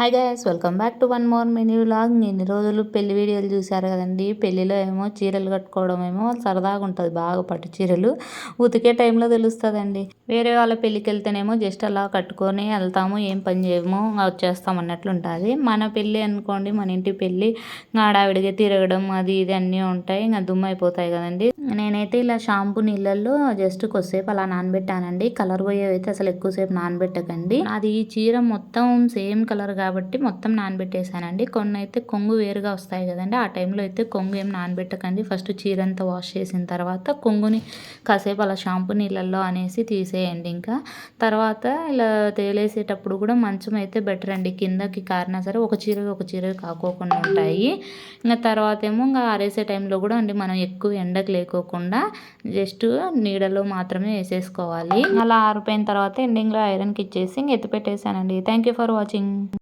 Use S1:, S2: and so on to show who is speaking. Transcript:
S1: Hi guys welcome back to one more mini vlog ఎన్ని రోజులు పెళ్ళి వీడియోలు చూశారు కదండి. పెళ్ళిలో ఏమో చీరలు కట్టుకోవడం ఏమో సరదాగా ఉంటుంది బాగా పట్టు చీరలు. ఉతికే టైంలో తెలుస్తుందండి. వేరే వాళ్ళ పెళ్ళికి వెళ్తేనేమో జస్ట్ అలా కట్టుకొని వెళ్తాము ఏం పని చేయము వచ్చేస్తాం అన్నట్లు ఉంటుంది. మన పెళ్ళి అనుకోండి మన ఇంటి పెళ్ళి ఆడావిడిగా తిరగడం అది ఇది అన్నీ ఉంటాయి ఇంకా దుమ్మైపోతాయి అయిపోతాయి కదండి. నేనైతే ఇలా షాంపూ నీళ్ళల్లో జస్ట్ కొద్దిసేపు అలా నానబెట్టానండి. కలర్ పోయేవైతే అసలు ఎక్కువసేపు నానబెట్టకండి. అది ఈ చీర మొత్తం సేమ్ కలర్ కాబట్టి మొత్తం నానబెట్టేశానండి. కొన్ని అయితే కొంగు వేరుగా వస్తాయి కదండి. ఆ టైంలో అయితే కొంగు ఏం నానబెట్టకండి. ఫస్ట్ చీర అంతా వాష్ చేసిన తర్వాత కొంగుని కాసేపు అలా షాంపూ నీళ్ళల్లో అనేసి తీసేయండి ఇంకా. తర్వాత ఇలా తేలేసేటప్పుడు కూడా మంచం అయితే బెటర్ అండి. కిందకి కారినా సరే ఒక చీర ఒక చీర కాకోకుండా ఉంటాయి. ఇంకా తర్వాత ఏమో ఇంకా ఆరేసే టైంలో కూడా అండి మనం ఎక్కువ ఎండకు వేసుకోకుండా జస్ట్ నీడలో మాత్రమే వేసేసుకోవాలి. అలా ఆరిపోయిన తర్వాత ఎండింగ్లో ఐరన్కి ఇచ్చేసి ఇంక ఎత్తి పెట్టేశానండి థ్యాంక్ యూ ఫర్ వాచింగ్